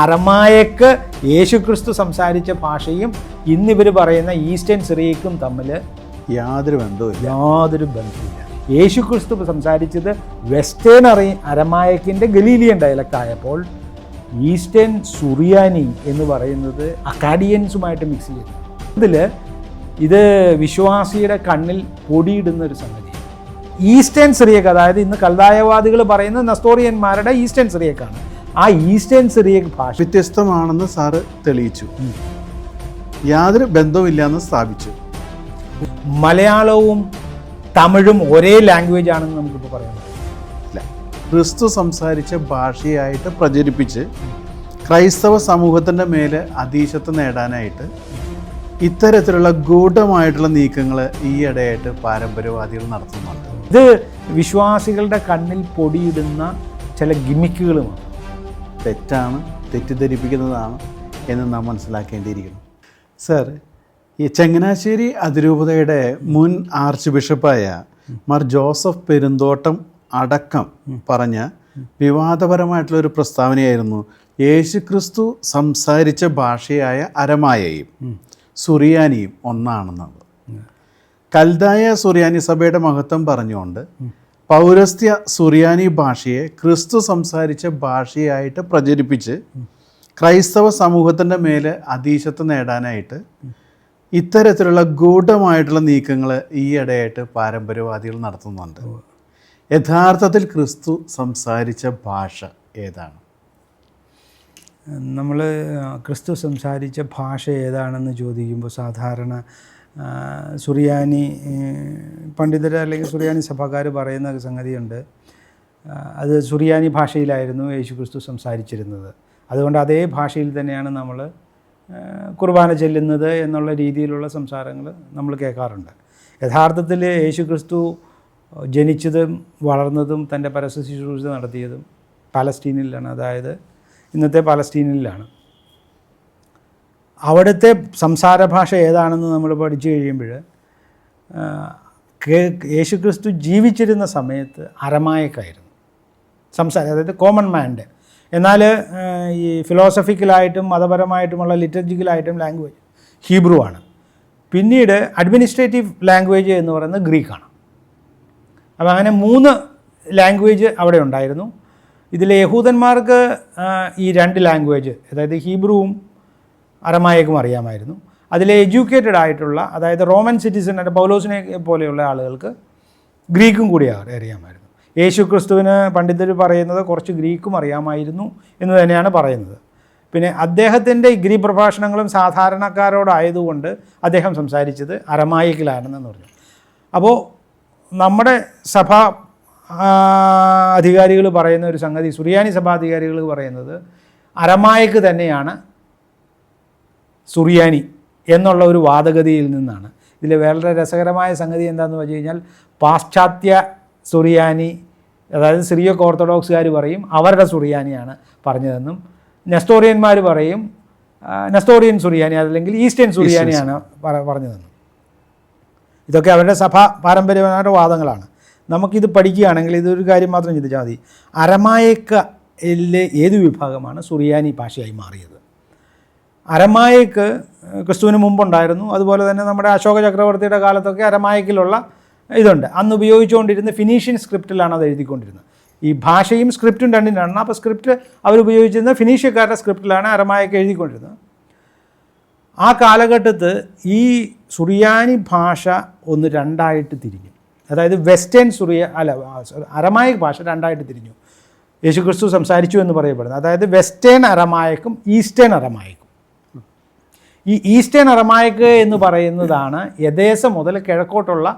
അറമായക്ക് യേശുക്രിസ്തു സംസാരിച്ച ഭാഷയും ഇന്നിവർ പറയുന്ന ഈസ്റ്റേൺ സിറിയക്കും തമ്മിൽ യാതൊരു ബന്ധവും യാതൊരു ബന്ധമില്ല യേശുക്രിസ്തു സംസാരിച്ചത് വെസ്റ്റേൺ അറി അരമായക്കിന്റെ ഗലീലിയൻ ഡയലക്റ്റ് ആയപ്പോൾ ഈസ്റ്റേൺ സുറിയാനി എന്ന് പറയുന്നത് അക്കാഡിയൻസുമായിട്ട് മിക്സ് ചെയ്തു. ഇതിൽ ഇത് വിശ്വാസിയുടെ കണ്ണിൽ പൊടിയിടുന്ന ഒരു സംഗതി. ഈസ്റ്റേൺ സിറിയക്ക് അതായത് ഇന്ന് കൽതായവാദികൾ പറയുന്ന നസ്തോറിയന്മാരുടെ ഈസ്റ്റേൺ സിറിയക്കാണ്. ആ ഈസ്റ്റേൺ സിറിയ ഭാഷ. വ്യത്യസ്തമാണെന്ന് സാറ് തെളിയിച്ചു. യാതൊരു ബന്ധവുമില്ലാന്ന് സ്ഥാപിച്ചു. മലയാളവും തമിഴും ഒരേ ലാംഗ്വേജ് ആണെന്ന് നമുക്കിപ്പോൾ പറയാൻ പറ്റും ഇല്ല. ക്രിസ്തു സംസാരിച്ച ഭാഷയായിട്ട് പ്രചരിപ്പിച്ച് ക്രൈസ്തവ സമൂഹത്തിന്റെ മേലെ അതീശത്വം നേടാനായിട്ട് ഇത്തരത്തിലുള്ള ഗൂഢമായിട്ടുള്ള നീക്കങ്ങൾ ഈയിടെയായിട്ട് പാരമ്പര്യവാദികൾ നടത്തുന്നുണ്ട്. ഇത് വിശ്വാസികളുടെ കണ്ണിൽ പൊടിയിടുന്ന ചില ഗിമിക്കുകളുമാണ് തെറ്റാണ് തെറ്റിദ്ധരിപ്പിക്കുന്നതാണ് എന്ന് നാം മനസ്സിലാക്കേണ്ടിയിരിക്കുന്നു. സർ ഈ ചങ്ങനാശ്ശേരി അതിരൂപതയുടെ മുൻ ആർച്ച് ബിഷപ്പായ മാർ ജോസഫ് പെരുന്തോട്ടം അടക്കം പറഞ്ഞ വിവാദപരമായിട്ടുള്ള ഒരു പ്രസ്താവനയായിരുന്നു. യേശുക്രിസ്തു സംസാരിച്ച ഭാഷയായ അരമായയും സുറിയാനിയും ഒന്നാണെന്നത്. കൽതായ സുറിയാനി സഭയുടെ മഹത്വം പറഞ്ഞുകൊണ്ട് പൗരസ്ത്യ സുറിയാനി ഭാഷയെ ക്രിസ്തു സംസാരിച്ച ഭാഷയായിട്ട് പ്രചരിപ്പിച്ച് ക്രൈസ്തവ സമൂഹത്തിന്റെ മേലെ അതീശത്വം നേടാനായിട്ട് ഇത്തരത്തിലുള്ള ഗൂഢമായിട്ടുള്ള നീക്കങ്ങൾ ഈയിടെയായിട്ട് പാരമ്പര്യവാദികൾ നടത്തുന്നുണ്ട്. യഥാർത്ഥത്തിൽ ക്രിസ്തു സംസാരിച്ച ഭാഷ ഏതാണ്? നമ്മൾ ക്രിസ്തു സംസാരിച്ച ഭാഷ ഏതാണെന്ന് ചോദിക്കുമ്പോൾ സാധാരണ സുറിയാനി പണ്ഡിതർ അല്ലെങ്കിൽ സുറിയാനി സഭക്കാർ പറയുന്ന ഒരു സംഗതിയുണ്ട്. അത് സുറിയാനി ഭാഷയിലായിരുന്നു യേശു ക്രിസ്തു സംസാരിച്ചിരുന്നത്. അതുകൊണ്ട് അതേ ഭാഷയിൽ തന്നെയാണ് നമ്മൾ കുർബാന ചെല്ലുന്നത് എന്നുള്ള രീതിയിലുള്ള സംസാരങ്ങൾ നമ്മൾ കേൾക്കാറുണ്ട്. യഥാർത്ഥത്തിൽ യേശു ക്രിസ്തു ജനിച്ചതും വളർന്നതും തന്റെ പരസ്യ ശുശ്രൂഷ നടത്തിയതും പാലസ്റ്റീനിലാണ്. അതായത് ഇന്നത്തെ പാലസ്റ്റീനിലാണ്. അവിടുത്തെ സംസാര ഭാഷ ഏതാണെന്ന് നമ്മൾ പഠിച്ചു കഴിയുമ്പോൾ യേശുക്രിസ്തു ജീവിച്ചിരുന്ന സമയത്ത് അരമായക്കായിരുന്നു. സംസാരം അതായത് കോമൺ മാന്റെ എന്നാൽ ഈ ഫിലോസഫിക്കലായിട്ടും മതപരമായിട്ടുമുള്ള ലിറ്റർജിക്കലായിട്ടും ലാംഗ്വേജ് ഹീബ്രു ആണ്. പിന്നീട് അഡ്മിനിസ്ട്രേറ്റീവ് ലാംഗ്വേജ് എന്ന് പറയുന്നത് ഗ്രീക്കാണ് അപ്പോൾ അങ്ങനെ മൂന്ന് ലാംഗ്വേജ് അവിടെ ഉണ്ടായിരുന്നു. ഇതിൽ യഹൂദന്മാർക്ക് ഈ രണ്ട് ലാംഗ്വേജ് അതായത് ഹീബ്രുവും അരമായക്കും അറിയാമായിരുന്നു. അതിൽ എഡ്യൂക്കേറ്റഡ് ആയിട്ടുള്ള അതായത് റോമൻ സിറ്റിസൺ പൗലോസിനെ പോലെയുള്ള ആളുകൾക്ക് ഗ്രീക്കും കൂടി അറി- അറിയാമായിരുന്നു. യേശു ക്രിസ്തുവിന് പണ്ഡിതർ പറയുന്നത് കുറച്ച് ഗ്രീക്കും അറിയാമായിരുന്നു എന്ന് തന്നെയാണ് പറയുന്നത്. പിന്നെ അദ്ദേഹത്തിന്റെ ഗ്രീ പ്രഭാഷണങ്ങളും സാധാരണക്കാരോടായതുകൊണ്ട് അദ്ദേഹം സംസാരിച്ചത് അരമായിക്കിലാണെന്ന് പറഞ്ഞു. അപ്പോൾ നമ്മുടെ സഭ അധികാരികൾ പറയുന്ന ഒരു സംഗതി സുറിയാനി സഭാധികാരികൾ പറയുന്നത് അരമായക്ക് തന്നെയാണ് സുറിയാനി. എന്നുള്ള ഒരു വാദഗതിയിൽ നിന്നാണ്. ഇതിൽ വളരെ രസകരമായ സംഗതി എന്താണെന്ന് വെച്ച് കഴിഞ്ഞാൽ പാശ്ചാത്യ സുറിയാനി അതായത് സിറിയക്ക് ഓർത്തഡോക്സുകാർ പറയും അവരുടെ സുറിയാനിയാണ് പറഞ്ഞതെന്നും നെസ്തോറിയന്മാർ പറയും നെസ്തോറിയൻ നെസ്റ്റോറിയൻ സുറിയാനി അതല്ലെങ്കിൽ ഈസ്റ്റേൺ സുറിയാനിയാണ് പറ- പറഞ്ഞതെന്നും. ഇതൊക്കെ അവരുടെ സഭ പാരമ്പര്യമായിട്ട് വാദങ്ങളാണ്. നമുക്കിത് പഠിക്കുകയാണെങ്കിൽ ഇതൊരു കാര്യം മാത്രം ചിന്തിച്ചാൽ മതി. അരമായക്കയിലെ ഏത് വിഭാഗമാണ് സുറിയാനി ഭാഷയായി മാറിയത്? അരമായക്ക് ക്രിസ്തുവിന് മുമ്പുണ്ടായിരുന്നു. അതുപോലെ തന്നെ നമ്മുടെ അശോക ചക്രവർത്തിയുടെ കാലത്തൊക്കെ അരമായക്കിലുള്ള ഇതുണ്ട്. അന്ന് ഉപയോഗിച്ചുകൊണ്ടിരുന്ന ഫിനീഷ്യൻ സ്ക്രിപ്റ്റിലാണ് അത് എഴുതിക്കൊണ്ടിരുന്നത്. ഈ ഭാഷയും സ്ക്രിപ്റ്റും രണ്ടിനാണ്. അപ്പോൾ സ്ക്രിപ്റ്റ് അവരുപയോഗിച്ചിരുന്ന ഫിനീഷ്യക്കാരുടെ സ്ക്രിപ്റ്റിലാണ് അരമായക്ക് എഴുതിക്കൊണ്ടിരുന്നത്. ആ കാലഘട്ടത്ത് ഈ സുറിയാനി ഭാഷ ഒന്ന് രണ്ടായിട്ട് തിരിഞ്ഞു. അതായത് വെസ്റ്റേൺ സുറിയ അല്ല അരമായക് ഭാഷ രണ്ടായിട്ട് തിരിഞ്ഞു. യേശുക്രിസ്തു സംസാരിച്ചു എന്ന് പറയപ്പെടുന്നത് അതായത് വെസ്റ്റേൺ അരമായക്കും ഈസ്റ്റേൺ അരമായക്കും. ഈ ഈസ്റ്റേൺ അറമായക്ക് എന്ന് പറയുന്നതാണ് യഥേശം മുതൽ കിഴക്കോട്ടുള്ള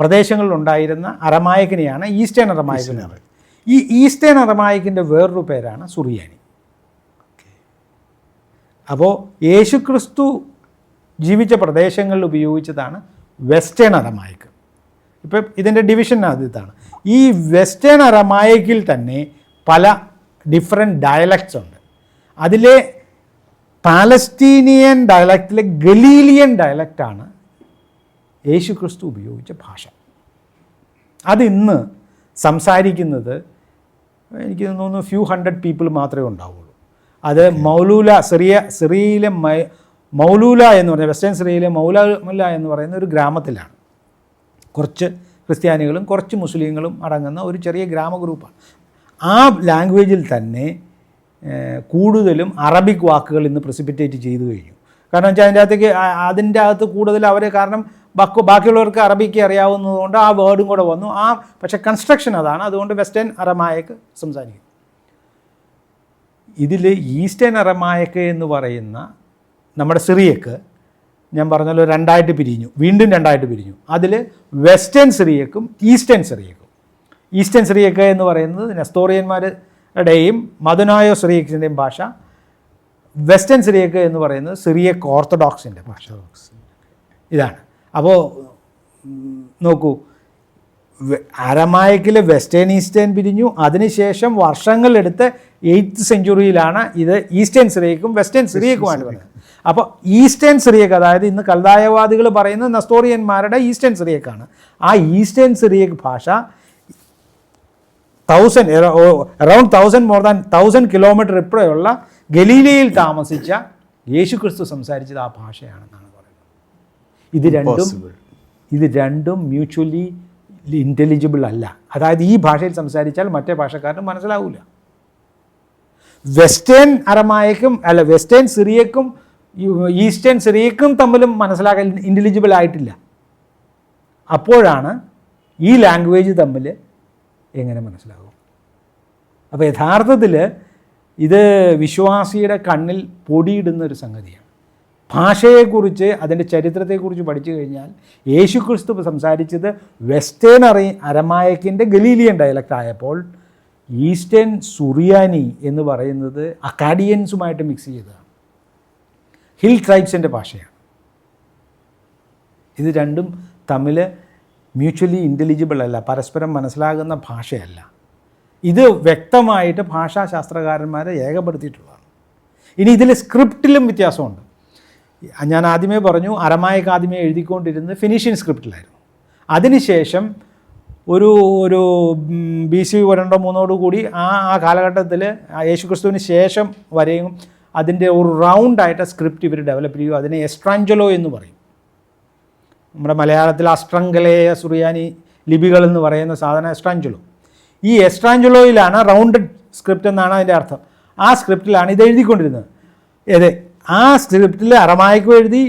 പ്രദേശങ്ങളിലുണ്ടായിരുന്ന അറമായക്കിനെയാണ് ഈസ്റ്റേൺ അറമായക്ക് എന്ന് പറയുന്നത് ഈ ഈസ്റ്റേൺ അറമായക്കിന്റെ വേറൊരു പേരാണ് സുറിയാനി. അപ്പോൾ യേശുക്രിസ്തു ജീവിച്ച പ്രദേശങ്ങളിൽ ഉപയോഗിച്ചതാണ് വെസ്റ്റേൺ അറമായക്ക് ഇപ്പം ഇതിന്റെ ഡിവിഷൻ ആദ്യത്താണ് ഈ വെസ്റ്റേൺ അറമായക്കിൽ തന്നെ പല ഡിഫറെന്റ് ഡയലക്ട്സ് ഉണ്ട്. അതിലെ പാലസ്തീനിയൻ ഡയലക്റ്റിലെ ഗലീലിയൻ ഡയലക്റ്റാണ് യേശു ക്രിസ്തു ഉപയോഗിച്ച ഭാഷ. അതിന്ന് സംസാരിക്കുന്നത് എനിക്ക് തോന്നുന്നു ഫ്യൂ ഹൺഡ്രഡ് പീപ്പിൾ മാത്രമേ ഉണ്ടാവുള്ളൂ. അത് മൗലൂല സിറിയ സിറിയയിലെ മൗലൂല എന്ന് പറഞ്ഞ വെസ്റ്റേൺ സിറിയയിലെ മൗലൂല എന്ന് പറയുന്ന ഒരു ഗ്രാമത്തിലാണ്. കുറച്ച് ക്രിസ്ത്യാനികളും കുറച്ച് മുസ്ലിങ്ങളും അടങ്ങുന്ന ഒരു ചെറിയ ഗ്രാമ ഗ്രൂപ്പാണ് ആ ലാംഗ്വേജിൽ തന്നെ കൂടുതലും അറബിക് വാക്കുകൾ ഇന്ന് പ്രസിപ്പിറ്റേറ്റ് ചെയ്തു കഴിഞ്ഞു. കാരണം വെച്ചാൽ അതിന്റെ അകത്തേക്ക് അതിന്റെ അകത്ത് കൂടുതൽ അവർ കാരണം ബാക്കി ബാക്കിയുള്ളവർക്ക് അറബിക്ക് അറിയാവുന്നതുകൊണ്ട് ആ വേർഡും കൂടെ വന്നു. ആ പക്ഷെ കൺസ്ട്രക്ഷൻ അതാണ്. അതുകൊണ്ട് വെസ്റ്റേൺ അറമായക്ക് സംസാരിക്കും ഇതിൽ ഈസ്റ്റേൺ അറമായക്ക് എന്ന് പറയുന്ന നമ്മുടെ സിറിയക്ക് ഞാൻ പറഞ്ഞല്ലോ രണ്ടായിട്ട് പിരിഞ്ഞു. വീണ്ടും രണ്ടായിട്ട് പിരിഞ്ഞു. അതിൽ വെസ്റ്റേൺ സിറിയക്കും ഈസ്റ്റേൺ സിറിയക്കും. ഈസ്റ്റേൺ സിറിയക്ക് എന്ന് പറയുന്നത് നെസ്തോറിയന്മാരുടെയും മദനായോ സിറിയക്സിന്റെയും ഭാഷ വെസ്റ്റേൺ സിറിയക്ക് എന്ന് പറയുന്നത് സിറിയക്ക് ഓർത്തഡോക്സിന്റെ ഭാഷ. ഇതാണ്. അപ്പോൾ നോക്കൂ. അരമായക്കിൽ വെസ്റ്റേൺ ഈസ്റ്റേൺ പിരിഞ്ഞു. അതിനുശേഷം വർഷങ്ങളെടുത്ത് എയ്ത്ത് സെഞ്ചുറിയിലാണ് ഇത് ഈസ്റ്റേൺ സിറിയക്കും വെസ്റ്റേൺ സിറിയക്കുമാണ് പറയുന്നത് അപ്പോൾ ഈസ്റ്റേൺ സിറിയക്ക് അതായത് ഇന്ന് കൽദായവാദികൾ പറയുന്നത് നസ്തോറിയന്മാരുടെ ഈസ്റ്റേൺ സിറിയക്കാണ്. ആ ഈസ്റ്റേൺ സിറിയക്ക് ഭാഷ thousand around thousand more than thousand kilometre ഇപ്പുറയുള്ള ഗലീലയിൽ താമസിച്ച യേശു ക്രിസ്തു സംസാരിച്ചത് ആ ഭാഷയാണെന്നാണ് പറയുന്നത്. ഇത് രണ്ടും ഇത് രണ്ടും മ്യൂച്വലി ഇന്റലിജിബിൾ അല്ല. അതായത് ഈ ഭാഷയിൽ സംസാരിച്ചാൽ മറ്റേ ഭാഷക്കാരനും മനസ്സിലാവില്ല വെസ്റ്റേൺ അറമായക്കും അല്ല വെസ്റ്റേൺ സിറിയക്കും ഈസ്റ്റേൺ സിറിയക്കും തമ്മിലും മനസ്സിലാക്കാൻ ഇന്റലിജിബിൾ ആയിട്ടില്ല. അപ്പോഴാണ് ഈ ലാംഗ്വേജ് തമ്മിൽ എങ്ങനെ മനസ്സിലാകും? അപ്പോൾ യഥാർത്ഥത്തിൽ ഇത് വിശ്വാസിയുടെ കണ്ണിൽ പൊടിയിടുന്ന ഒരു സംഗതിയാണ്. ഭാഷയെക്കുറിച്ച് അതിന്റെ ചരിത്രത്തെക്കുറിച്ച് പഠിച്ചു കഴിഞ്ഞാൽ യേശു ക്രിസ്തു സംസാരിച്ചത് വെസ്റ്റേൺ അറി അരമായക്കിന്റെ ഗലീലിയൻ ഡയലക്റ്റ് ആയപ്പോൾ ഈസ്റ്റേൺ സുറിയാനി എന്ന് പറയുന്നത് അക്കാഡിയൻസുമായിട്ട് മിക്സ് ചെയ്തതാണ്. ഹിൽ ട്രൈബ്സിന്റെ ഭാഷയാണ്. ഇത് രണ്ടും തമ്മിൽ മ്യൂച്വലി ഇന്റലിജിബിൾ അല്ല പരസ്പരം മനസ്സിലാകുന്ന ഭാഷയല്ല. ഇത് വ്യക്തമായിട്ട് ഭാഷാശാസ്ത്രകാരന്മാരെ ഏകപ്പെടുത്തിയിട്ടുള്ളതാണ്. ഇനി ഇതിൽ സ്ക്രിപ്റ്റിലും വ്യത്യാസമുണ്ട്. ഞാൻ ആദ്യമേ പറഞ്ഞു അരമായക്ക് ആദ്യമേ എഴുതിക്കൊണ്ടിരുന്നത് ഫിനിഷ്യൻ സ്ക്രിപ്റ്റിലായിരുന്നു. അതിനുശേഷം ഒരു ഒരു ബി സി രണ്ടോ മൂന്നോട് കൂടി ആ ആ കാലഘട്ടത്തിൽ യേശുക്രിസ്തുവിന് ശേഷം വരെയും അതിന്റെ ഒരു റൗണ്ടായിട്ട് സ്ക്രിപ്റ്റ് ഇവർ ഡെവലപ്പ് ചെയ്യും അതിനെ എസ്ട്രാഞ്ചലോ എന്ന് പറയും. നമ്മുടെ മലയാളത്തിൽ അസ്ട്രംഗലേയ സുറിയാനി ലിപികൾ എന്ന് പറയുന്ന സാധനം എസ്ട്രാഞ്ചുലോ. ഈ എസ്ട്രാഞ്ചുലോയിലാണ് റൗണ്ടഡ് സ്ക്രിപ്റ്റ് എന്നാണ് അതിന്റെ അർത്ഥം. ആ സ്ക്രിപ്റ്റിലാണ് ഇത് എഴുതിക്കൊണ്ടിരുന്നത്. അതെ ആ സ്ക്രിപ്റ്റിൽ അറമായിക്കും എഴുതി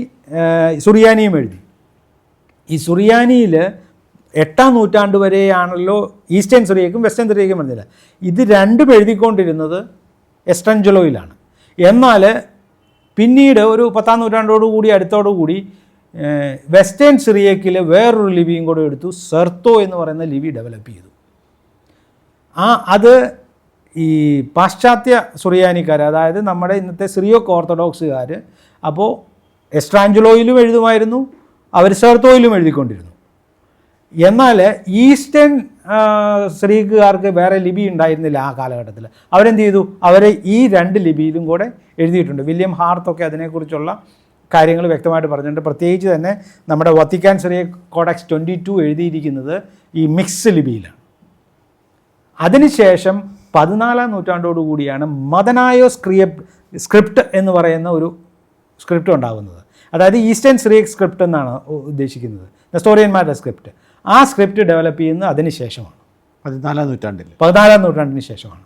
സുറിയാനിയും എഴുതി. ഈ സുറിയാനിയിൽ എട്ടാം നൂറ്റാണ്ട് വരെയാണല്ലോ ഈസ്റ്റേൺ സിറിയക്കും വെസ്റ്റേൺ സിറിയക്കും പറഞ്ഞില്ല ഇത് രണ്ടും എഴുതിക്കൊണ്ടിരുന്നത് എസ്ട്രഞ്ചലോയിലാണ്. എന്നാൽ പിന്നീട് ഒരു പത്താം നൂറ്റാണ്ടോടു കൂടി അടുത്തോടു കൂടി ഏഹ്, വെസ്റ്റേൺ സിറിയക്കിലെ വേറൊരു ലിപിയും കൂടെ എടുത്തു സെർത്തോ എന്ന് പറയുന്ന ലിപി ഡെവലപ്പ് ചെയ്തു. ആ അത് ഈ പാശ്ചാത്യ സുറിയാനിക്കാർ അതായത് നമ്മുടെ ഇന്നത്തെ സിറിയോക്ക് ഓർത്തഡോക്സുകാർ അപ്പോൾ എസ്ട്രാഞ്ചുലോയിലും എഴുതുമായിരുന്നു അവർ സെർത്തോയിലും എഴുതിക്കൊണ്ടിരുന്നു. എന്നാൽ ഈസ്റ്റേൺ സ്ത്രീക്കാർക്ക് വേറെ ലിപി ഉണ്ടായിരുന്നില്ല ആ കാലഘട്ടത്തിൽ അവരെന്ത് ചെയ്തു? അവരെ ഈ രണ്ട് ലിപിയിലും കൂടെ എഴുതിയിട്ടുണ്ട്. വില്യം ഹാർത്തൊക്കെ അതിനെക്കുറിച്ചുള്ള കാര്യങ്ങൾ വ്യക്തമായിട്ട് പറഞ്ഞിട്ടുണ്ട്. പ്രത്യേകിച്ച് തന്നെ നമ്മുടെ വത്തിക്കാൻ ചെറിയ കോഡക്സ് ട്വന്റി ടു എഴുതിയിരിക്കുന്നത് ഈ മിക്സ് ലിപിയിലാണ് അതിനുശേഷം പതിനാലാം നൂറ്റാണ്ടോടു കൂടിയാണ് മദനായോ സ്ക്രിയ സ്ക്രിപ്റ്റ് എന്ന് പറയുന്ന ഒരു സ്ക്രിപ്റ്റ് ഉണ്ടാകുന്നത്. അതായത് ഈസ്റ്റേൺ സിറിയക് സ്ക്രിപ്റ്റ് എന്നാണ് ഉദ്ദേശിക്കുന്നത്. നെസ്റ്റോറിയന്മാരുടെ സ്ക്രിപ്റ്റ് ആ സ്ക്രിപ്റ്റ് ഡെവലപ്പ് ചെയ്യുന്നത് അതിന് ശേഷമാണ് പതിനാലാം നൂറ്റാണ്ടിൽ പതിനാലാം നൂറ്റാണ്ടിന് ശേഷമാണ്.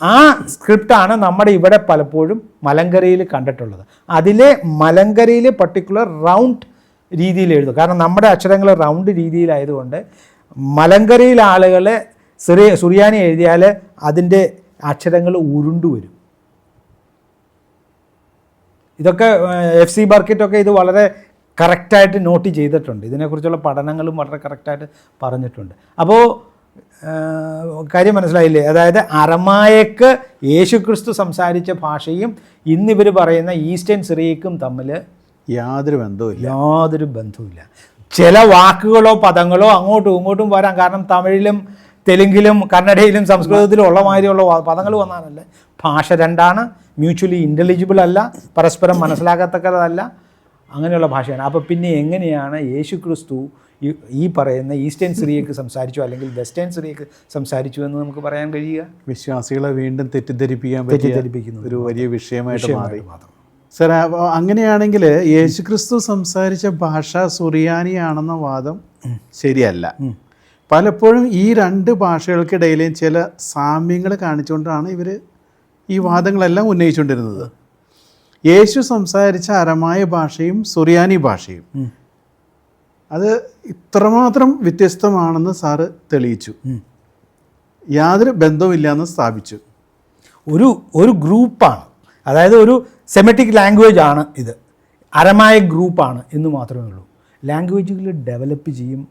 ആ സ്ക്രിപ്റ്റാണ് നമ്മുടെ ഇവിടെ പലപ്പോഴും മലങ്കരയിൽ കണ്ടിട്ടുള്ളത്. അതിലെ മലങ്കരയിൽ പർട്ടിക്കുലർ റൗണ്ട് രീതിയിൽ എഴുതും. കാരണം നമ്മുടെ അക്ഷരങ്ങൾ റൗണ്ട് രീതിയിലായതുകൊണ്ട് മലങ്കരയിൽ ആളുകളെ സിറിയ സുറിയാനി എഴുതിയാൽ അതിന്റെ അക്ഷരങ്ങൾ ഉരുണ്ടു വരും. ഇതൊക്കെ എഫ് സി ബർക്കിറ്റൊക്കെ ഇത് വളരെ കറക്റ്റായിട്ട് നോട്ട് ചെയ്തിട്ടുണ്ട്. ഇതിനെക്കുറിച്ചുള്ള പഠനങ്ങളും വളരെ കറക്റ്റായിട്ട് പറഞ്ഞിട്ടുണ്ട്. അപ്പോൾ കാര്യം മനസ്സിലായില്ലേ? അതായത് അറമായക്ക് യേശുക്രിസ്തു സംസാരിച്ച ഭാഷയും ഇന്നിവർ പറയുന്ന ഈസ്റ്റേൺ സിറിയക്കും തമ്മിൽ യാതൊരു ബന്ധവുമില്ല. യാതൊരു ബന്ധവുമില്ല. ചില വാക്കുകളോ പദങ്ങളോ അങ്ങോട്ടും ഇങ്ങോട്ടും വരാം കാരണം തമിഴിലും തെലുങ്കിലും കന്നഡയിലും സംസ്കൃതത്തിലും ഉള്ള മാതിരിയുള്ള പദങ്ങൾ വന്നാലല്ലേ. ഭാഷ രണ്ടാണ് മ്യൂച്വലി ഇന്റലിജിബിൾ അല്ല പരസ്പരം മനസ്സിലാക്കത്തക്കതല്ല അങ്ങനെയുള്ള ഭാഷയാണ്. അപ്പോൾ പിന്നെ എങ്ങനെയാണ് യേശു ക്രിസ്തു ഈ പറയുന്ന ഈസ്റ്റേൺ സിറിയക്ക് സംസാരിച്ചു അല്ലെങ്കിൽ വെസ്റ്റേൺ സിറിയക്ക് സംസാരിച്ചു എന്ന് നമുക്ക് പറയാൻ കഴിയുക? വിശ്വാസികളെ വീണ്ടും തെറ്റിദ്ധരിപ്പിക്കാൻ തെറ്റിദ്ധരിപ്പിക്കുന്നു. ഒരു വലിയ വിഷയമായിട്ട് മാറി. മാത്രം. സർ അങ്ങനെയാണെങ്കിൽ യേശുക്രിസ്തു സംസാരിച്ച ഭാഷ സുറിയാനിയാണെന്ന വാദം ശരിയല്ല. പലപ്പോഴും ഈ രണ്ട് ഭാഷകൾക്കിടയിലെയും ചില സാമ്യങ്ങൾ കാണിച്ചുകൊണ്ടാണ് ഇവർ ഈ വാദങ്ങളെല്ലാം ഉന്നയിച്ചുകൊണ്ടിരുന്നത്. യേശു സംസാരിച്ച അരമായ ഭാഷയും സുറിയാനി ഭാഷയും. അത് ഇത്രമാത്രം വ്യത്യസ്തമാണെന്ന് സാറ് തെളിയിച്ചു. യാതൊരു ബന്ധവുമില്ലാന്ന് സ്ഥാപിച്ചു. ഒരു ഒരു ഗ്രൂപ്പാണ്. അതായത് ഒരു സെമറ്റിക് ലാംഗ്വേജ് ആണ് ഇത്. അരമായ ഗ്രൂപ്പാണ് എന്ന് മാത്രമേ ഉള്ളൂ. ലാംഗ്വേജുകൾ ഡെവലപ്പ് ചെയ്യും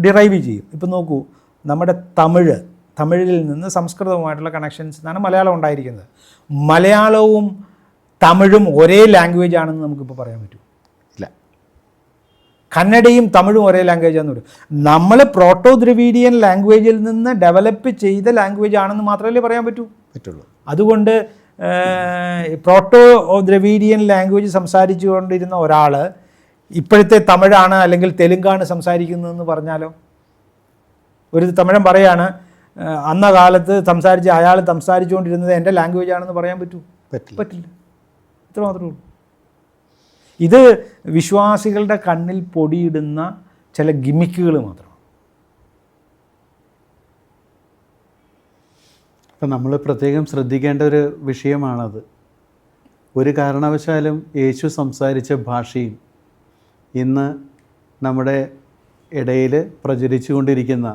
ഡിറൈവ് ചെയ്യും. ഇപ്പം നോക്കൂ നമ്മുടെ തമിഴ് തമിഴിൽ നിന്ന് സംസ്കൃതവുമായിട്ടുള്ള കണക്ഷൻസ് എന്നാണ് മലയാളം ഉണ്ടായിരിക്കുന്നത്. മലയാളവും തമിഴും ഒരേ ലാംഗ്വേജ് ആണെന്ന് നമുക്കിപ്പോൾ പറയാൻ പറ്റും. ഇല്ല. കന്നഡയും തമിഴും ഒരേ ലാംഗ്വേജ് ആണെന്ന് പറയും നമ്മൾ പ്രോട്ടോ ദ്രവീഡിയൻ ലാംഗ്വേജിൽ നിന്ന് ഡെവലപ്പ് ചെയ്ത ലാംഗ്വേജ് ആണെന്ന് മാത്രമല്ലേ പറയാൻ പറ്റൂ? പറ്റുള്ളൂ. അതുകൊണ്ട് പ്രോട്ടോ ദ്രവീഡിയൻ ലാംഗ്വേജ് സംസാരിച്ചു കൊണ്ടിരുന്ന ഒരാൾ ഇപ്പോഴത്തെ തമിഴാണ് അല്ലെങ്കിൽ തെലുങ്കാണ് സംസാരിക്കുന്നതെന്ന് പറഞ്ഞാലോ? ഒരു തമിഴൻ പറയാണ് അന്ന കാലത്ത് സംസാരിച്ച് അയാൾ സംസാരിച്ചുകൊണ്ടിരുന്നത് എന്റെ ലാംഗ്വേജ് ആണെന്ന് പറയാൻ പറ്റൂ? പറ്റില്ല. പറ്റില്ല. ഇത്ര മാത്രമേ ഉള്ളൂ. ഇത് വിശ്വാസികളുടെ കണ്ണിൽ പൊടിയിടുന്ന ചില ഗിമിക്കുകൾ മാത്രമാണ്. അപ്പം നമ്മൾ പ്രത്യേകം ശ്രദ്ധിക്കേണ്ട ഒരു വിഷയമാണത്. ഒരു കാരണവശാലും യേശു സംസാരിച്ച ഭാഷയും ഇന്ന് നമ്മുടെ ഇടയിൽ പ്രചരിച്ചുകൊണ്ടിരിക്കുന്ന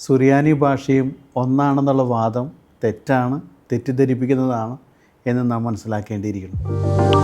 സുറിയാനി ഭാഷയും ഒന്നാണെന്നുള്ള വാദം തെറ്റാണ് തെറ്റിദ്ധരിപ്പിക്കുന്നതാണ് എന്ന് നാം മനസ്സിലാക്കേണ്ടിയിരിക്കുന്നു.